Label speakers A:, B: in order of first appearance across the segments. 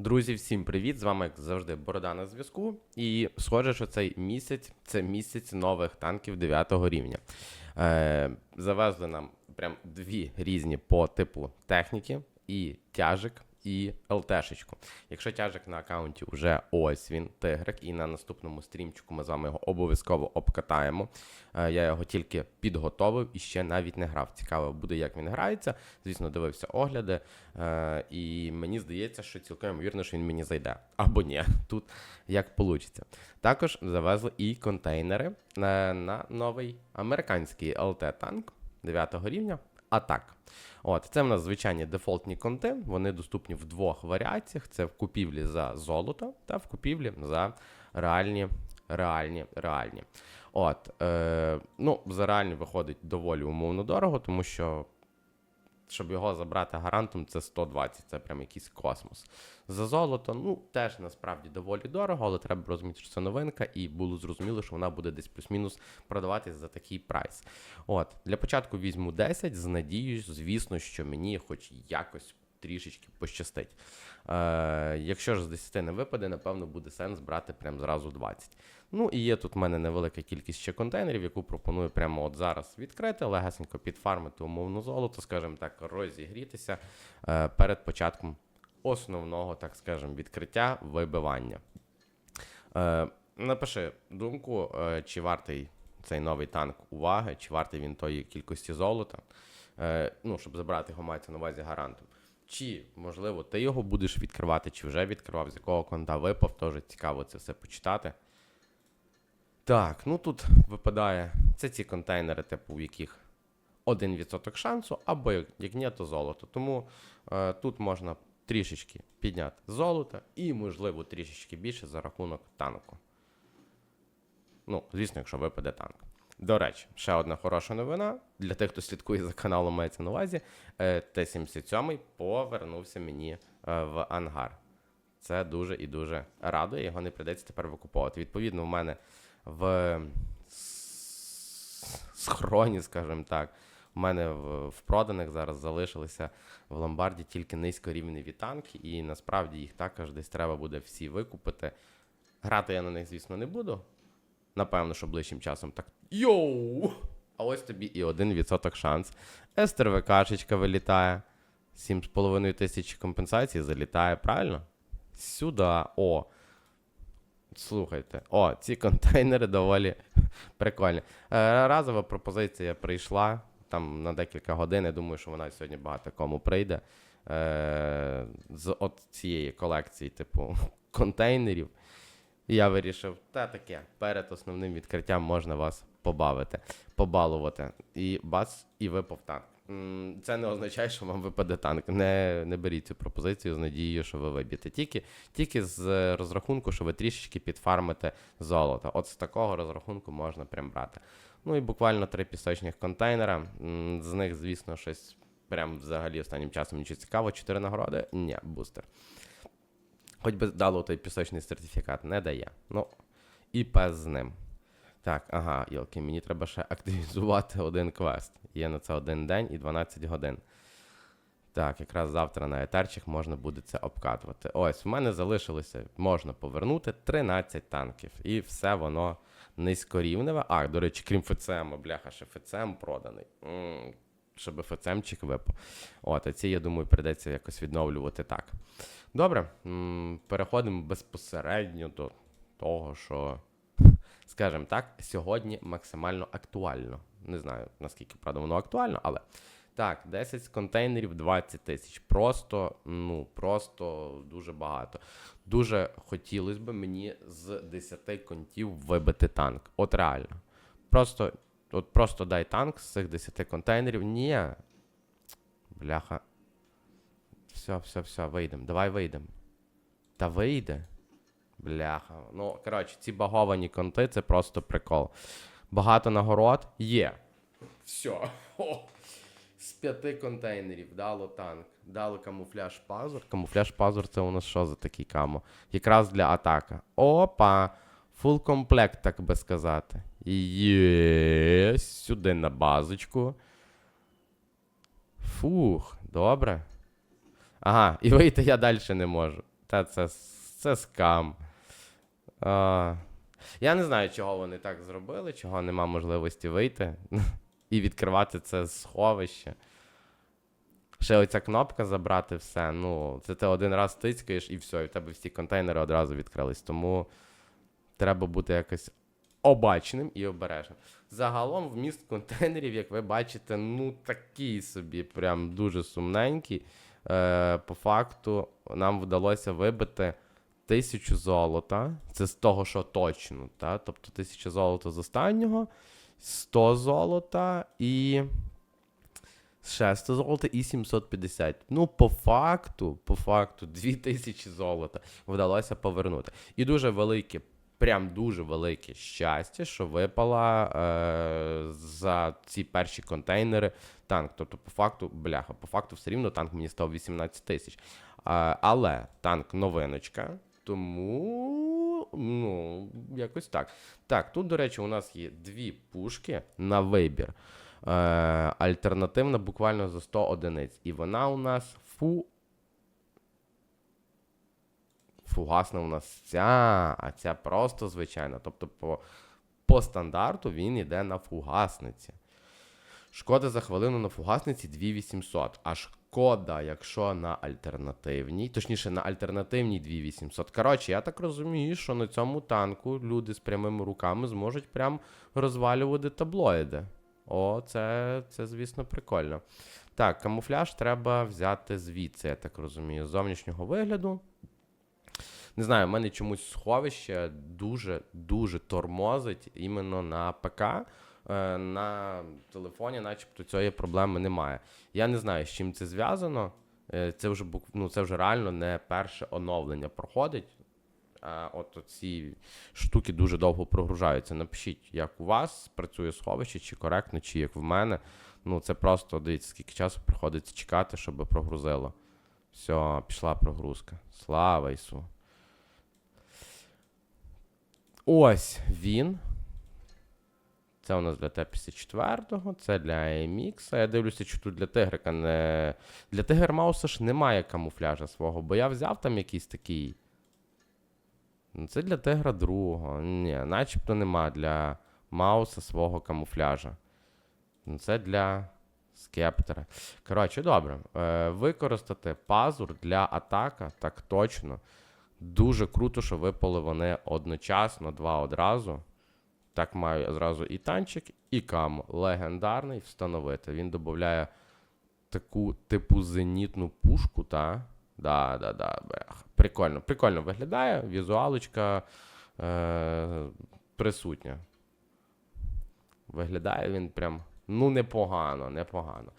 A: Друзі, всім привіт! З вами, як завжди, Борода на зв'язку. І схоже, що цей місяць це місяць нових танків 9 рівня. Е, завезли нам прям дві різні по типу техніки, і тяжик, і ЛТшечку. Якщо тяжик на аккаунті вже ось він, тигрик, і на наступному стрімчику ми з вами його обов'язково обкатаємо. Е, я його тільки підготовив і ще навіть не грав. Цікаво буде, як він грається. Звісно, дивився огляди. Е, і мені здається, що цілком ймовірно, що він мені зайде. Або ні, тут як вийде. Також завезли і контейнери на, на новий американський ЛТ-танк 9 рівня. Атак. От, це в нас звичайні дефолтні конти. Вони доступні в двох варіаціях: це в купівлі за золото та в купівлі за реальні, реальні, реальні. От, е, ну, за реальні виходить доволі умовно дорого, тому що щоб його забрати гарантом, це 120, це прям якийсь космос. За золото, ну, теж насправді доволі дорого, але треба розуміти, що це новинка, і було зрозуміло, що вона буде десь плюс-мінус продаватись за такий прайс. От, для початку візьму 10, з надією, звісно, що мені хоч якось трішечки пощастить. Е, якщо ж з 10 не випаде, напевно, буде сенс брати прям зразу 20. Ну і є тут в мене невелика кількість ще контейнерів, яку пропоную прямо от зараз відкрити, легесенько підфармити умовну золото, скажімо так, розігрітися е, перед початком основного, так скажемо, відкриття вибивання. Е, напиши думку, е, чи вартий цей новий танк уваги, чи вартий він тої кількості золота, е, ну, щоб забрати його на увазі гарантом. Чи, можливо, ти його будеш відкривати, чи вже відкривав, з якого конта випав, теж цікаво це все почитати. Так, ну тут випадає. Це ці контейнери, типу, в яких 1% шансу, або як, ні, то золото. Тому е, тут можна трішечки підняти золото і, можливо, трішечки більше за рахунок танку. Ну, звісно, якщо випаде танк. До речі, ще одна хороша новина для тих, хто слідкує за каналом, мається на увазі. е, Т-77 повернувся мені е, в ангар. Це дуже і дуже радує. Його не прийдеться тепер викуповувати. Відповідно, в мене в схроні, скажімо так, у мене в, в проданих зараз залишилися в ломбарді тільки низькорівневі танки, і насправді їх також десь треба буде всі викупити. Грати я на них, звісно, не буду. Напевно, що ближчим часом так. Йоу! А ось тобі і 1% шанс. СТРВКшечка вилітає. 7,5 тисяч компенсацій залітає, правильно? Сюди. О. Слухайте, о, ці контейнери доволі прикольні. Е, разова пропозиція прийшла там на декілька годин. Я думаю, що вона сьогодні багато кому прийде. Е, з от цієї колекції, типу, контейнерів. І я вирішив, та таке, перед основним відкриттям можна вас побавити, побалувати. І бац, і випав танк. Це не означає, що вам випаде танк. Не, не беріть цю пропозицію з надією, що ви виб'єте. Тільки, тільки з розрахунку, що ви трішечки підфармите золото. От з такого розрахунку можна прям брати. Ну і буквально три пісочних контейнера. З них, звісно, щось прям взагалі останнім часом нічого цікаво. Чотири нагороди? Ні, бустер. Хоч би дало той пісочний сертифікат, не дає. Ну, і пес з ним. Так, ага, Йолки, мені треба ще активізувати один квест. Є на це один день і 12 годин. Так, якраз завтра на етерчик можна буде це обкатувати. Ось, в мене залишилося, можна повернути 13 танків. І все воно низькорівневе. А, до речі, крім ФЦМ, бляха, ще ФЦМ проданий. м щоб ФЦМчик випав. От, а ці, я думаю, прийдеться якось відновлювати так. Добре, переходимо безпосередньо до того, що, скажімо так, сьогодні максимально актуально. Не знаю, наскільки правда воно актуально, але. Так, 10 контейнерів 20 тисяч. Просто, ну, просто дуже багато. Дуже хотілося б мені з 10 контів вибити танк. От реально. Просто, от просто дай танк з цих 10 контейнерів. Ні. Бляха. Все, все, все, вийдемо. Давай вийдемо. Та вийде. Бляха. Ну, коротше, ці баговані конти це просто прикол. Багато нагород є. Все. О. З п'яти контейнерів дало танк. Дало камуфляж пазур. Камуфляж пазур це у нас що за такий камо? Якраз для атака. Опа! Фул комплект, так би сказати. Є, сюди на базочку. Фух, добре. Ага, і вийти я далі не можу. Та це, це скам. А, я не знаю, чого вони так зробили, чого нема можливості вийти і відкривати це сховище. Ще оця кнопка забрати все. Ну, це ти один раз тицькаєш і все, і в тебе всі контейнери одразу відкрились. Тому треба бути якось обачним і обережним. Загалом вміст контейнерів, як ви бачите, ну такий собі, прям дуже сумненький. Е, по факту, нам вдалося вибити тисячу золота. Це з того, що точно. Та? Тобто тисяча золота з останнього, 100 золота і. Ще 100 золота і 750. Ну, по факту, по факту, 2000 золота вдалося повернути. І дуже велике, прям дуже велике щастя, що випала е, за ці перші контейнери танк. Тобто, по факту, бляха, по факту, все рівно танк мені став 18 тисяч. Але танк новиночка, тому ну, якось так. Так, тут, до речі, у нас є дві пушки на вибір. Е, альтернативна буквально за 100 одиниць. І вона у нас фу. Фугасна у нас ця, а ця просто звичайна. Тобто, по, по стандарту він йде на фугасниці. Шкода за хвилину на фугасниці 2800. А шкода, якщо на альтернативній, точніше, на альтернативній 2800. Коротше, я так розумію, що на цьому танку люди з прямими руками зможуть прям розвалювати таблоїди. О, це, це, звісно, прикольно. Так, камуфляж треба взяти звідси, я так розумію, з зовнішнього вигляду. Не знаю, в мене чомусь сховище дуже-дуже тормозить іменно на ПК. Е, На телефоні, начебто, цієї проблеми немає. Я не знаю, з чим це зв'язано. Е, Це вже ну, це вже реально не перше оновлення проходить. А от ці штуки дуже довго прогружаються. Напишіть, як у вас працює сховище, чи коректно, чи як в мене. Ну, це просто дивіться, скільки часу приходиться чекати, щоб прогрузило. Все, пішла прогрузка. Слава Ісу. Ось він. Це у нас для Т-54, це для AMX. Я дивлюся, що тут для Тигрика не. Для Тигр Мауса ж немає камуфляжа свого, бо я взяв там якийсь такий. Ну, Це для Тигра другого. Ні, начебто нема для Мауса свого камуфляжа. Ну, Це для Скептора. Коротше, добре. Е, використати пазур для атака, так точно. Дуже круто, що випали вони одночасно, два одразу. Так маю зразу і танчик, і кам. Легендарний встановити. Він додає таку типу зенітну пушку, та? Да, да, да. Прикольно, прикольно виглядає. Візуалочка е, присутня. Виглядає він прям ну непогано, непогано.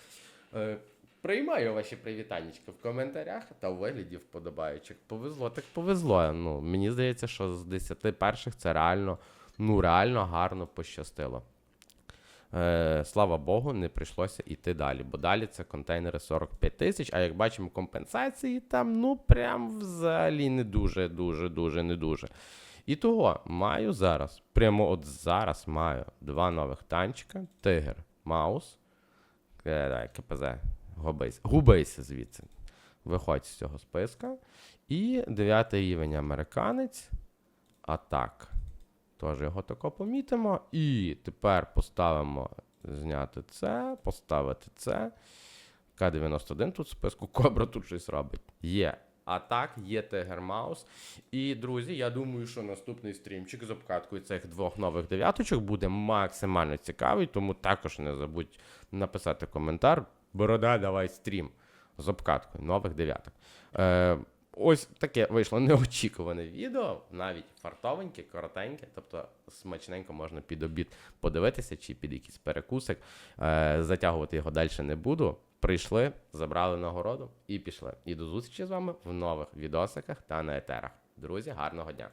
A: Е, приймаю ваші привітаннячки в коментарях та у вигляді вподобаючих. Повезло, так повезло. Ну, мені здається, що з 10 перших це реально, ну реально гарно пощастило. Е, слава Богу, не прийшлося йти далі, бо далі це контейнери 45 тисяч, а як бачимо, компенсації там, ну прям взагалі не дуже, дуже, дуже, не дуже. І того маю зараз, прямо от зараз маю два нових танчика: Тигр, Маус. Е, КПЗ, губейся. Губейся звідси. Виходь з цього списка. І дев'ятий рівень американець. Атак. Теж його тако помітимо. І тепер поставимо зняти це, поставити це. К-91 тут в списку, Кобра тут щось робить. Є. А так, є Тигер Маус. І, друзі, я думаю, що наступний стрімчик з обкаткою цих двох нових дев'яточок буде максимально цікавий, тому також не забудь написати коментар. Борода, давай стрім з обкаткою нових дев'яток. Е, ось таке вийшло неочікуване відео, навіть фартовеньке, коротеньке, тобто смачненько можна під обід подивитися чи під якийсь перекусик. Е, затягувати його далі не буду. Прийшли, забрали нагороду і пішли. І до зустрічі з вами в нових відосиках та на етерах. Друзі, гарного дня!